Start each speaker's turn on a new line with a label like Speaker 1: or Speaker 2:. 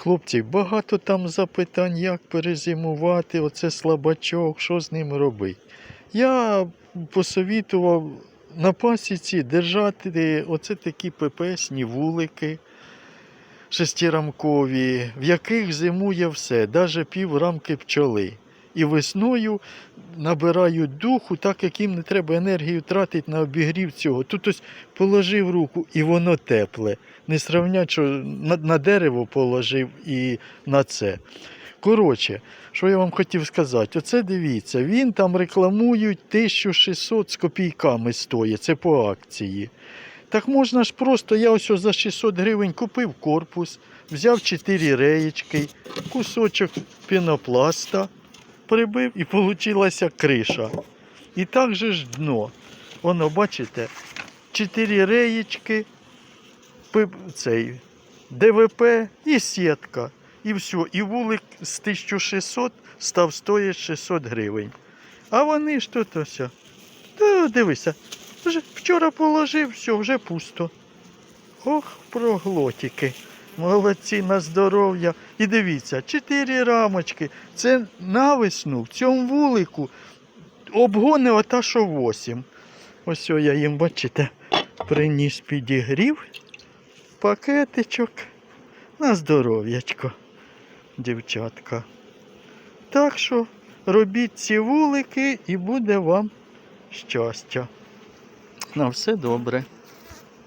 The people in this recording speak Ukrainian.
Speaker 1: Хлопці, багато там запитань, як перезимувати, оце слабачок, що з ним робити. Я посовітував на пасіці держати оце такі ППСні вулики шестірамкові, в яких зимує все, навіть пів рамки пчоли. І весною набирають духу, так як їм не треба енергію тратити на обігрів цього. Тут ось положив руку і воно тепле. Не сравнять, що на, на дерево положив і на це. Коротше, що я вам хотів сказати, оце дивіться, він там рекламують 1600 з копійками стоїть, це по акції. Так можна ж просто, я ось за 600 гривень купив корпус, взяв 4 реєчки, кусочок пінопласта, прибив і вийшла криша. І так же ж дно. Воно, бачите, 4 реєчки, цей, ДВП і сітка. І все. І вулик з 1600 став стоїть 600 гривень. А вони ж тут ось. Та, дивися, вже вчора положив, все, вже пусто. Ох, проглотики. Молодці на здоров'я. І дивіться, чотири рамочки. Це на весну в цьому вулику обгони ота, що 8. Ось я їм, бачите, приніс підігрів, пакетичок. На здоров'ячко, дівчатка. Так що робіть ці вулики і буде вам щастя. На все добре.